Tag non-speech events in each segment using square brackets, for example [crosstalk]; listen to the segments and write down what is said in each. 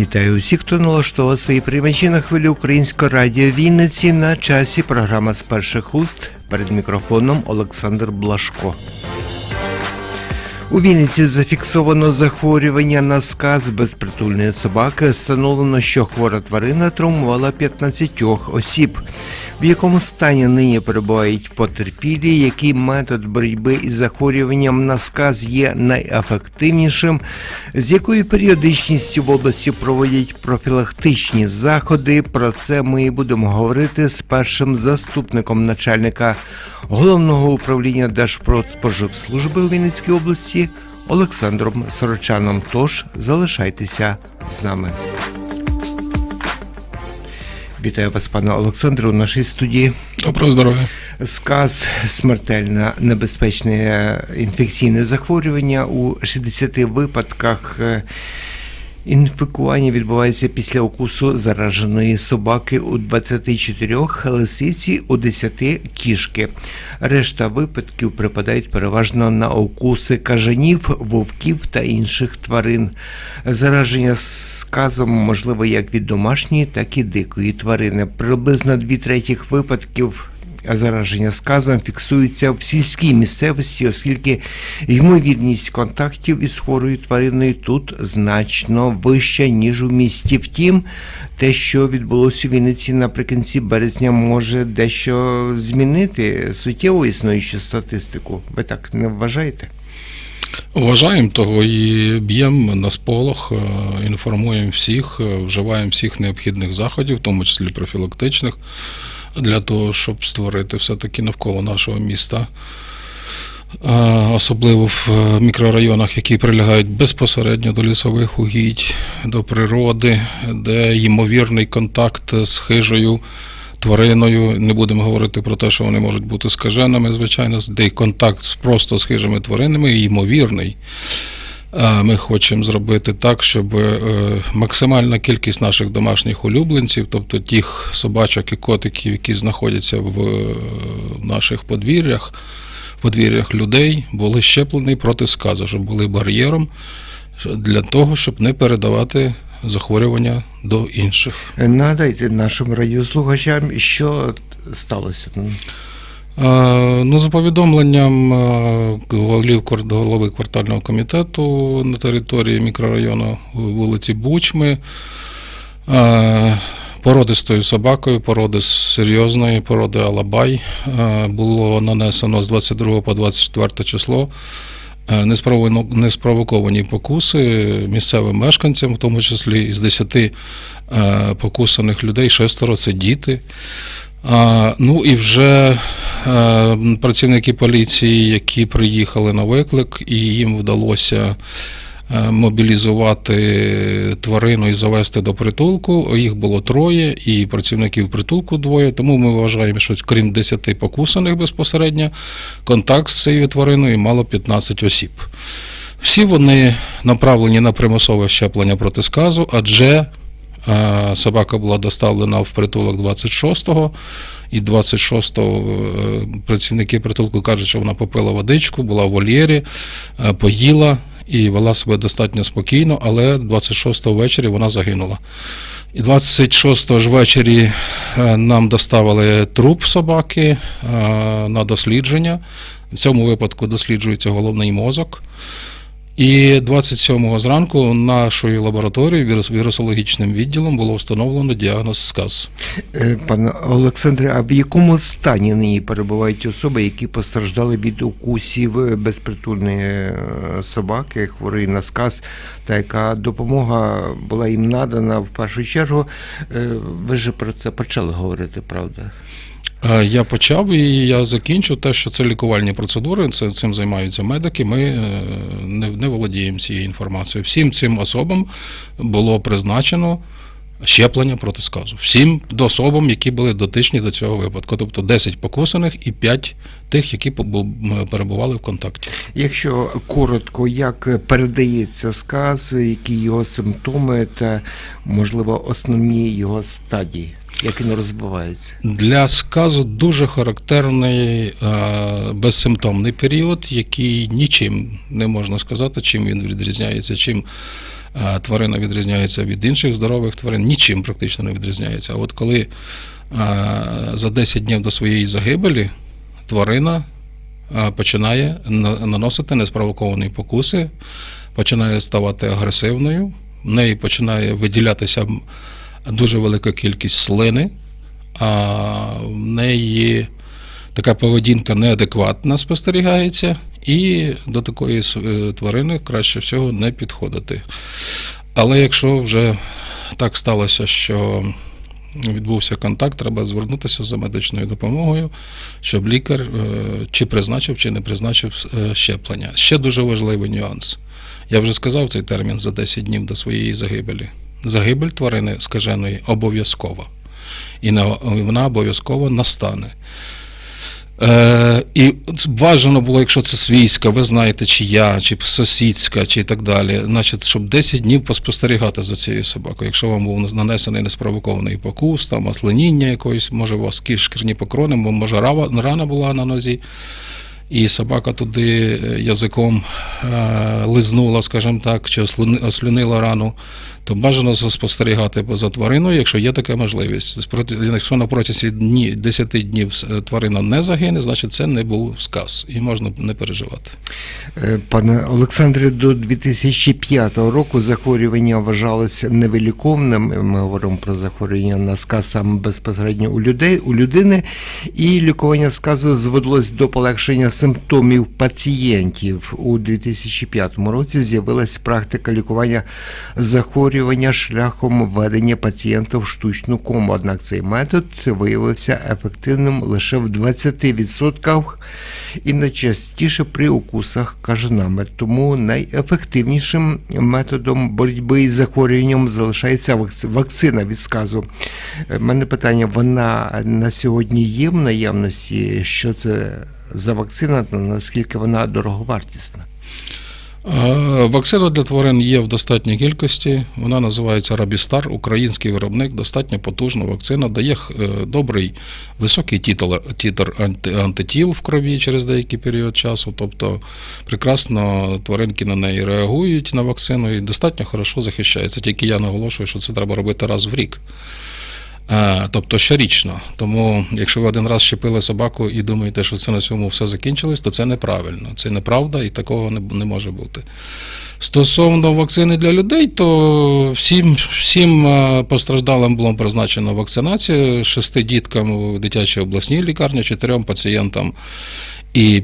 Вітаю усіх, хто налаштовував свої приймачі на хвилі Українського радіо Вінниці на часі. Програма з перших уст перед мікрофоном Олександр Блашко. У Вінниці зафіксовано захворювання на сказ безпритульної собаки. Встановлено, що хвора тварина травмувала 15 осіб. В якому стані нині перебувають потерпілі, який метод боротьби із захворюванням на сказ є найефективнішим, з якою періодичністю в області проводять профілактичні заходи. Про це ми і будемо говорити з першим заступником начальника головного управління Держпродспоживслужби у Вінницькій області Олександром Сорочаном. Тож залишайтеся з нами. Вітаю вас, пане Олександре, у нашій студії. Доброго здоров'я. Сказ смертельне небезпечне інфекційне захворювання у 60 випадках. Інфікування відбувається після укусу зараженої собаки у 24 лисиці, у 10 кішки. Решта випадків припадають переважно на укуси кажанів, вовків та інших тварин. Зараження сказом можливо як від домашньої, так і дикої тварини. Приблизно дві третіх випадків зараження сказом фіксується в сільській місцевості, оскільки ймовірність контактів із хворою твариною тут значно вища, ніж у місті. Втім, те, що відбулося у Вінниці наприкінці березня, може дещо змінити суттєво існуючу статистику. Ви так не вважаєте? Вважаємо того і б'ємо на сполох, е, інформуємо всіх, е, вживаємо всіх необхідних заходів, в тому числі профілактичних, для того, щоб створити все-таки навколо нашого міста. е, Особливо в е, мікрорайонах, які прилягають безпосередньо до лісових угідь, до природи, де ймовірний контакт з хижою твариною. Не будемо говорити про те, що вони можуть бути скаженими, звичайно, де контакт просто з хижими тваринами ймовірний. Ми хочемо зробити так, щоб е, максимальна кількість наших домашніх улюбленців, тобто тих собачок і котиків, які знаходяться в е, наших подвір'ях, подвір'ях людей, були щеплені проти сказу, щоб були бар'єром для того, щоб не передавати захворювання до інших. Нагадайте нашим радіослухачам, що сталося. Е, Ну, за повідомленням е, голови квартального комітету на території мікрорайону вулиці Бучми, е, породистою собакою, породи серйозної, породи Алабай, було нанесено з 22 по 24 число неспровоковані покуси місцевим мешканцям, в тому числі із 10 е, покусаних людей, шестеро це діти. А, ну і вже е, працівники поліції, які приїхали на виклик, і їм вдалося е, мобілізувати тварину і завести до притулку. Їх було троє, і працівників притулку двоє. Тому ми вважаємо, що крім 10 покусаних безпосередньо, контакт з цією твариною мало 15 осіб. Всі вони направлені на примусове щеплення проти сказу, адже Собака була доставлена в притулок 26-го, і 26-го е, працівники притулку кажуть, що вона попила водичку, була в вольєрі, е, поїла і вела себе достатньо спокійно, але 26-го ввечері вона загинула. І 26-го ж ввечері е, нам доставили труп собаки е, на дослідження. В цьому випадку досліджується головний мозок. І 27-го зранку нашою лабораторією, вірус- вірусологічним відділом було встановлено діагноз сказ. Е, Пане Олександре, а в якому стані нині перебувають особи, які постраждали від укусів е, безпритульної е, собаки, хворої на сказ, та яка допомога була їм надана в першу чергу? Ви ж про це почали говорити, правда? Е, Я почав і я закінчу те, що це лікувальні процедури, це цим займаються медики. Ми е, не, не володіємо цією інформацією. Всім цим особам було призначено щеплення проти сказу. Всім особам, які були дотичні до цього випадку. Тобто 10 покусаних і 5 тих, які перебували в контакті. Якщо коротко, як передається сказ, які його симптоми та, можливо, основні його стадії, як він розвивається? Для сказу дуже характерний е, безсимптомний період, який нічим не можна сказати, чим він відрізняється, чим е, тварина відрізняється від інших здорових тварин, нічим практично не відрізняється. А от коли е, за 10 днів до своєї загибелі тварина е, починає на- наносити неспровоковані покуси, починає ставати агресивною, в неї починає виділятися дуже велика кількість слини, а в неї така поведінка неадекватна спостерігається, і до такої е, тварини краще всього не підходити. Але якщо вже так сталося, що відбувся контакт, треба звернутися за медичною допомогою, щоб лікар е, чи призначив, чи не призначив е, щеплення. Ще дуже важливий нюанс. Я вже сказав цей термін за 10 днів до своєї загибелі. Загибель тварини скаженої обов'язкова. І вона обов'язково настане. Е, і бажано було, якщо це свійська, ви знаєте, чи я, чи сусідська, чи так далі. Значить, щоб 10 днів поспостерігати за цією собакою. Якщо вам був нанесений неспровокований покус, там масленіння якоїсь, може, у вас шкірні покрони, мо- може, рана була на нозі. І собака туди е, язиком е, лизнула, скажімо так, чи ослюнила рану, то бажано спостерігати за твариною, якщо є така можливість. Якщо на протязі дні, 10 днів е, тварина не загине, значить це не був сказ, і можна не переживати. Е, Пане Олександре, до 2005 року захворювання вважалося невиліковним. Ми говоримо про захворювання на сказ саме безпосередньо у людей, у людини, і лікування сказу зводилось до полегшення симптомів пацієнтів. У 2005 році з'явилась практика лікування захворювання шляхом введення пацієнта в штучну кому. Однак цей метод виявився ефективним лише в 20% і найчастіше при укусах кажанами. Тому найефективнішим методом боротьби із захворюванням залишається вакцина від сказу. У мене питання: вона на сьогодні є в наявності? Що це за вакцина наскільки вона дороговартісна? Е, Вакцина для тварин є в достатній кількості. Вона називається Рабістар, український виробник, достатньо потужна вакцина, дає е, добрий високий тітр антитіл в крові через деякий період часу. Тобто прекрасно тваринки на неї реагують на вакцину і достатньо хорошо захищаються. Тільки я наголошую, що це треба робити раз в рік. Тобто щорічно. Тому, якщо ви один раз щепили собаку і думаєте, що це на цьому все закінчилось, то це неправильно. Це неправда і такого не, не може бути. Стосовно вакцини для людей, то всім, всім е, постраждалим було призначено вакцинація шести діткам у дитячій обласній лікарні, чотирьом пацієнтам і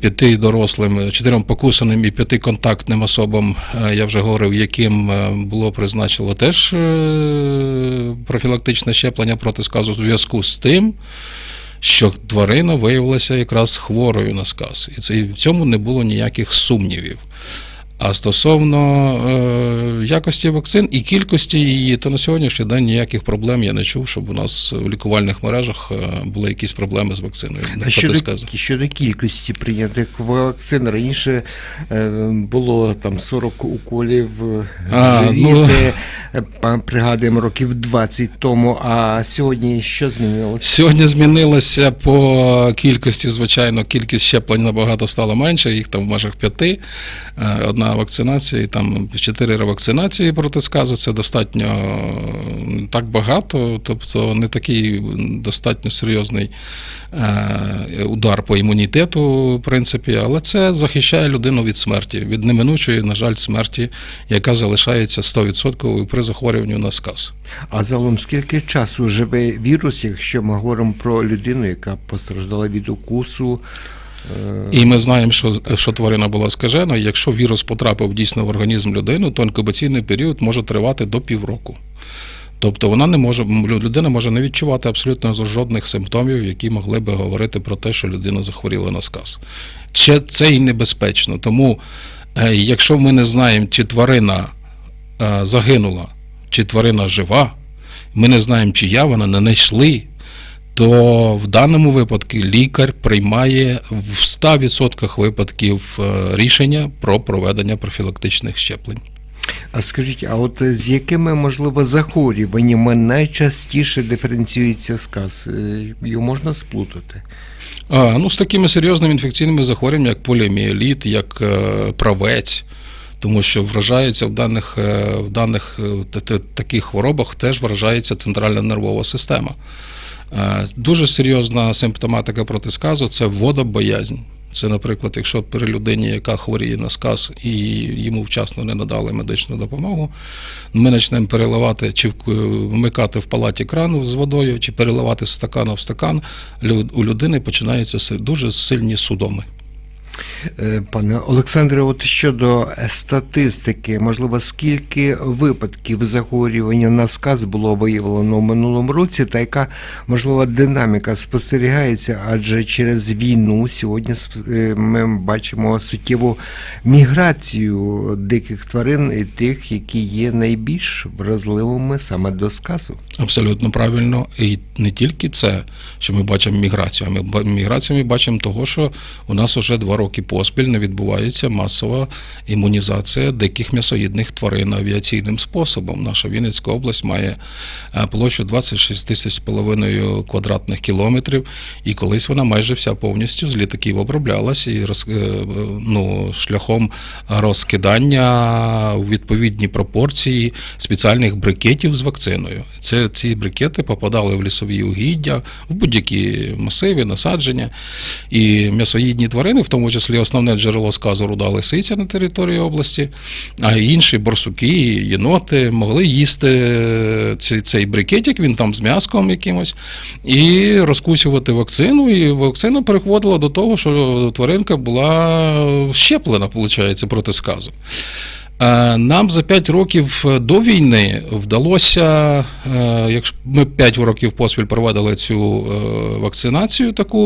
п'яти дорослим, чотирьом покусаним і п'яти контактним особам, е, я вже говорив, яким е, було призначено теж е, профілактичне щеплення проти сказу в зв'язку з тим, що тварина виявилася якраз хворою на сказ. І це в цьому не було ніяких сумнівів. А стосовно е, якості вакцин і кількості її, то на сьогоднішній день ніяких проблем я не чув, щоб у нас в лікувальних мережах е, були якісь проблеми з вакциною. А щодо, щодо кількості прийнятих вакцин, раніше е, було там 40 уколів А, живіт, ну. е, пригадуємо років 20 тому, а сьогодні що змінилося? Сьогодні змінилося по кількості, звичайно, кількість щеплень набагато стало менше, їх там в межах п'яти. Е, Одна вакцинація і там чотири ревакцинації проти сказу. Це достатньо так багато, тобто не такий достатньо серйозний е, удар по імунітету, в принципі, але це захищає людину від смерті, від неминучої, на жаль, смерті, яка залишається 100% при захворюванні на сказ. А загалом скільки часу живе вірус, якщо ми говоримо про людину, яка постраждала від укусу? І ми знаємо, що, що тварина була скажена. Якщо вірус потрапив дійсно в організм людини, то інкубаційний період може тривати до півроку. Тобто вона не може, людина може не відчувати абсолютно жодних симптомів, які могли би говорити про те, що людина захворіла на сказ. Чи це і небезпечно. Тому, е, якщо ми не знаємо, чи тварина е, загинула, чи тварина жива, ми не знаємо, чия вона не знайшли, то в даному випадку лікар приймає в 100% випадків е, рішення про проведення профілактичних щеплень. А скажіть, а от з якими, можливо, захворюваннями найчастіше диференціюється сказ? Е, Його можна сплутати? А, ну, з такими серйозними інфекційними захворюваннями, як поліоміеліт, як е, правець, тому що вражається в даних, е, в даних е, таких хворобах теж вражається центральна нервова система. Е, Дуже серйозна симптоматика проти сказу це водобоязнь. Це, наприклад, якщо при людині, яка хворіє на сказ і йому вчасно не надали медичну допомогу, ми почнемо переливати чи вмикати в палаті крану з водою, чи переливати з стакана в стакан, у людини починаються дуже сильні судоми. Е, Пане Олександре, от щодо статистики, можливо, скільки випадків захворювання на сказ було виявлено в минулому році, та яка можливо динаміка спостерігається? Адже через війну сьогодні е, ми бачимо суттєву міграцію диких тварин і тих, які є найбільш вразливими саме до сказу. Абсолютно правильно. І не тільки це, що ми бачимо міграцію, а ми міграцію ми бачимо того, що у нас вже два роки поспіль не відбувається масова імунізація диких м'ясоїдних тварин авіаційним способом. Наша Вінницька область має е, площу 26 тисяч з половиною квадратних кілометрів, і колись вона майже вся повністю з літаків оброблялась і роз, е, ну, шляхом розкидання у відповідні пропорції спеціальних брикетів з вакциною. Це ці брикети попадали в лісові угіддя, в будь-які масиви, насадження. І м'ясоїдні тварини, в тому числі основне джерело сказу руда лисиця на території області, а інші борсуки, єноти могли їсти цей, цей брикетик, він там з м'яском якимось, і розкусювати вакцину. І вакцина переходила до того, що тваринка була щеплена, виходить, проти сказу. Е, Нам за 5 років до війни вдалося, е, якщо ми 5 років поспіль проводили цю е, вакцинацію таку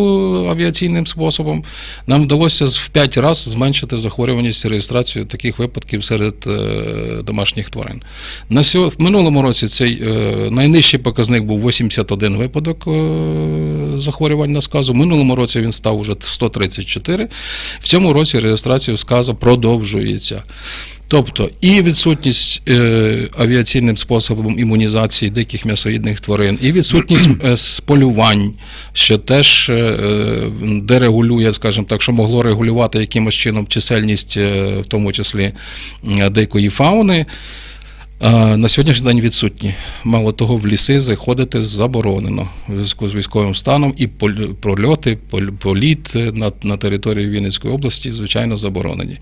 авіаційним способом, нам вдалося в 5 разів зменшити захворюваність і реєстрацію таких випадків серед е, домашніх тварин. На сьо- в минулому році цей е, найнижчий показник був 81 випадок е, захворювань на сказу. В минулому році він став уже 134. В цьому році реєстрація сказу продовжується. Тобто і відсутність е, авіаційним способом імунізації диких м'ясоїдних тварин, і відсутність [clears throat] е, полювань, що теж е, дерегулює, скажімо так, що могло регулювати якимось чином чисельність, е, в тому числі е, дикої фауни. На сьогоднішній день відсутні. Мало того, в ліси заходити заборонено в зв'язку з військовим станом, і прольоти, політ е, на, на території Вінницької області, звичайно, заборонені.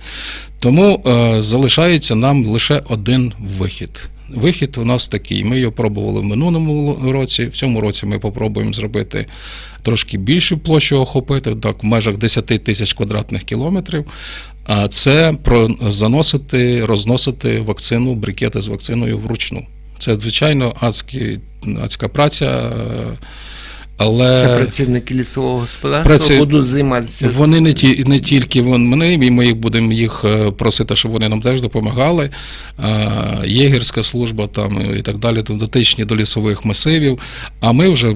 Тому е, залишається нам лише один вихід. Вихід у нас такий. Ми його пробували в минулому році. В цьому році ми попробуємо зробити трошки більшу площу охопити, так, в межах 10 тисяч квадратних кілометрів. А це про заносити, розносити вакцину, брикети з вакциною вручну. Це звичайно адські, адська праця. Але Це працівники лісового господарства Праці- будуть займатися. вони не ті не тільки вон- вони, і ми їх будемо їх е, просити, щоб вони нам теж допомагали. Е, Єгерська служба там і так далі, там дотичні до лісових масивів. А ми вже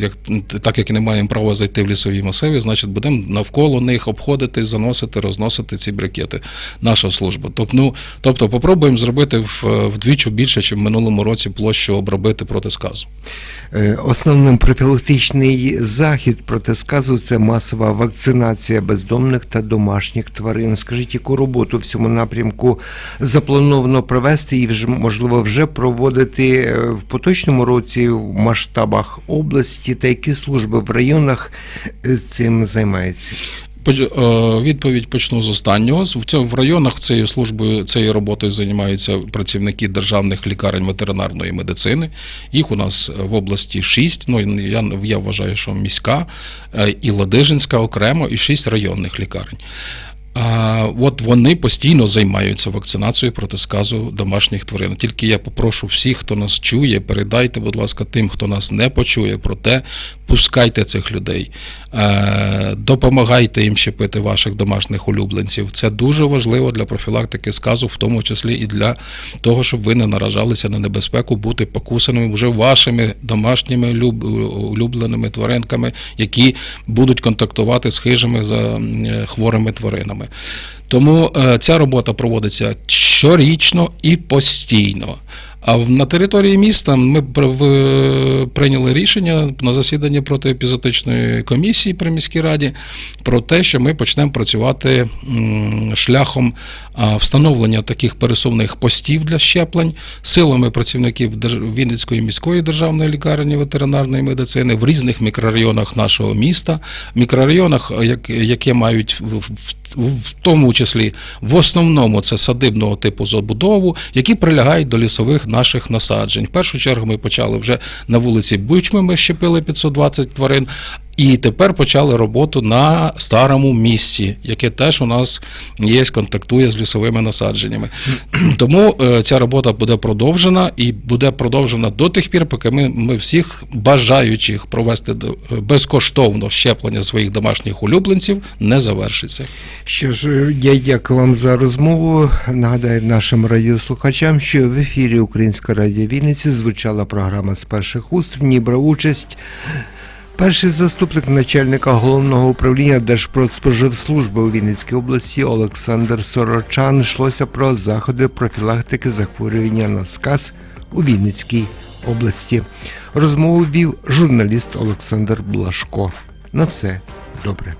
як так як не маємо права зайти в лісові масиви, значить будемо навколо них обходити, заносити, розносити ці брикети. Наша служба. Тобто, ну, тобто попробуємо зробити вдвічі більше, ніж в минулому році площу обробити проти сказу. Е, Основним профілактичний захід проти сказу це масова вакцинація бездомних та домашніх тварин. Скажіть, яку роботу в цьому напрямку заплановано провести і вже можливо вже проводити е, в поточному році в масштабах області та які служби в районах е, цим займаються? Е, Відповідь почну з останнього. В цьому в районах цією службою цією роботою займаються працівники державних лікарень ветеринарної медицини. Їх у нас в області шість. Ну я, я вважаю, що міська е, і Ладижинська окремо, і шість районних лікарень. От вони постійно займаються вакцинацією проти сказу домашніх тварин. Тільки я попрошу всіх, хто нас чує, передайте, будь ласка, тим, хто нас не почує, про те, пускайте цих людей, е, допомагайте їм щепити ваших домашніх улюбленців. Це дуже важливо для профілактики сказу, в тому числі і для того, щоб ви не наражалися на небезпеку бути покусаними вже вашими домашніми улюбленими тваринками, які будуть контактувати з хижими за е, хворими тваринами. Тому е, ця робота проводиться щорічно і постійно. А на території міста ми прийняли рішення на засіданні протиепізотичної комісії при міській раді про те, що ми почнемо працювати шляхом встановлення таких пересувних постів для щеплень силами працівників Вінницької міської державної лікарні ветеринарної медицини в різних мікрорайонах нашого міста, мікрорайонах, які мають в тому числі в основному це садибного типу забудову, які прилягають до лісових наших насаджень. В першу чергу ми почали вже на вулиці Бучми, ми щепили 520 тварин. І тепер почали роботу на старому місці, яке теж у нас є, контактує з лісовими насадженнями. [clears throat] Тому е, ця робота буде продовжена і буде продовжена до тих пір, поки ми, ми всіх бажаючих провести е, безкоштовно щеплення своїх домашніх улюбленців не завершиться. Що ж, я дякую вам за розмову. Нагадаю нашим радіослухачам, що в ефірі Української радіо Вінниці звучала програма з перших уст. В ній брав участь Перший заступник начальника головного управління Держпродспоживслужби у Вінницькій області Олександр Сорочан йшлося про заходи профілактики захворювання на сказ у Вінницькій області. Розмову вів журналіст Олександр Блашко. На все добре.